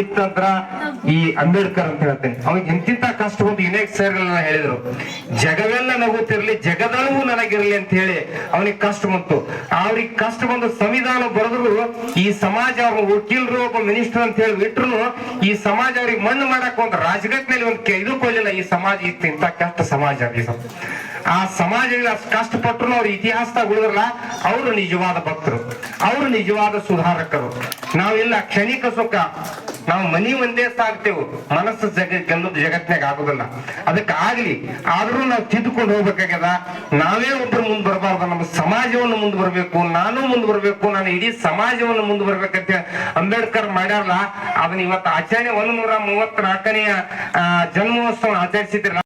ಇತ್ತಂದ್ರ ಈ ಅಂಬೇಡ್ಕರ್ ಅಂತ ಹೇಳ್ತೇನೆ ಅವಾಗ ಎಂತಿಂತ ಕಷ್ಟ ಬಂದು ಯುನೇಕ್ ಸರ್ ಹೇಳಿದ್ರು. ಜಗವೆಲ್ಲ ನಗುತ್ತಿರ್ಲಿ, ಜಗದಳವು ನನಗಿರ್ಲಿ ಅಂತ ಹೇಳಿ ಅವನಿಗೆ ಕಷ್ಟ ಬಂತು. ಅವ್ರಿಗೆ ಕಷ್ಟ ಬಂದು ಸಂವಿಧಾನ ಬರೆದ್ರು, ಈ ಸಮಾಜ ಅವ್ರ ವಕೀಲರು, ಒಬ್ಬ ಮಿನಿಸ್ಟರ್ ಅಂತ ಹೇಳಿ ಬಿಟ್ರು ಈ ಸಮಾಜ ಅವ್ರಿಗೆ ಮಣ್ಣು ಮಾಡಕ್ ಒಂದು ರಾಜಘಟ್ನಲ್ಲಿ ಒಂದು ಕೈದು ಕೊಡ್ಲಿಲ್ಲ, ಈ ಸಮಾಜ ಇತ್ತು ಇಂತ ಕಷ್ಟ ಸಮಾಜ ಆ ಸಮಾಜ ಕಷ್ಟ ಕಷ್ಟಪಟ್ಟರು ಅವ್ರ ಇತಿಹಾಸದಾಗ ಉಳಿದ್ರಲ್ಲ, ಅವರು ನಿಜವಾದ ಭಕ್ತರು. ಅವರು ನಿಜವಾದ ಸುಧಾರಕರು. ನಾವೆಲ್ಲ ಕ್ಷಣಿಕ ಸುಖ ನಾವು ಮನಿ ಒಂದೇ ಸಾಕ್ತೇವೆ ಮನಸ್ಸು ಜಗ ಜಗತ್ನಾಗ ಆಗುದಿಲ್ಲ. ಅದಕ್ಕೆ ಆಗ್ಲಿ, ಆದ್ರೂ ನಾವು ತಿದ್ದುಕೊಂಡು ಹೋಗ್ಬೇಕಾಗ್ಯದ? ನಾವೇ ಒಬ್ರು ಮುಂದ್ ಬರಬಾರ್ದು. ನಮ್ಮ ಸಮಾಜವನ್ನು ಮುಂದ್ ಬರ್ಬೇಕು. ನಾನು ಮುಂದ್ ಬರ್ಬೇಕು. ನಾನು ಇಡೀ ಸಮಾಜವನ್ನು ಮುಂದ್ ಬರ್ಬೇಕಂತ ಅಂಬೇಡ್ಕರ್ ಮಾಡ್ಯಾರಲ್ಲ, ಅದನ್ನ ಇವತ್ತು ಆಚರಣೆ ಒಂದ್ ನೂರ ಮೂವತ್ತ್ ನಾಲ್ಕನೆಯ ಜನ್ಮೋತ್ಸವ ಆಚರಿಸಿದ್ರಲ್ಲ.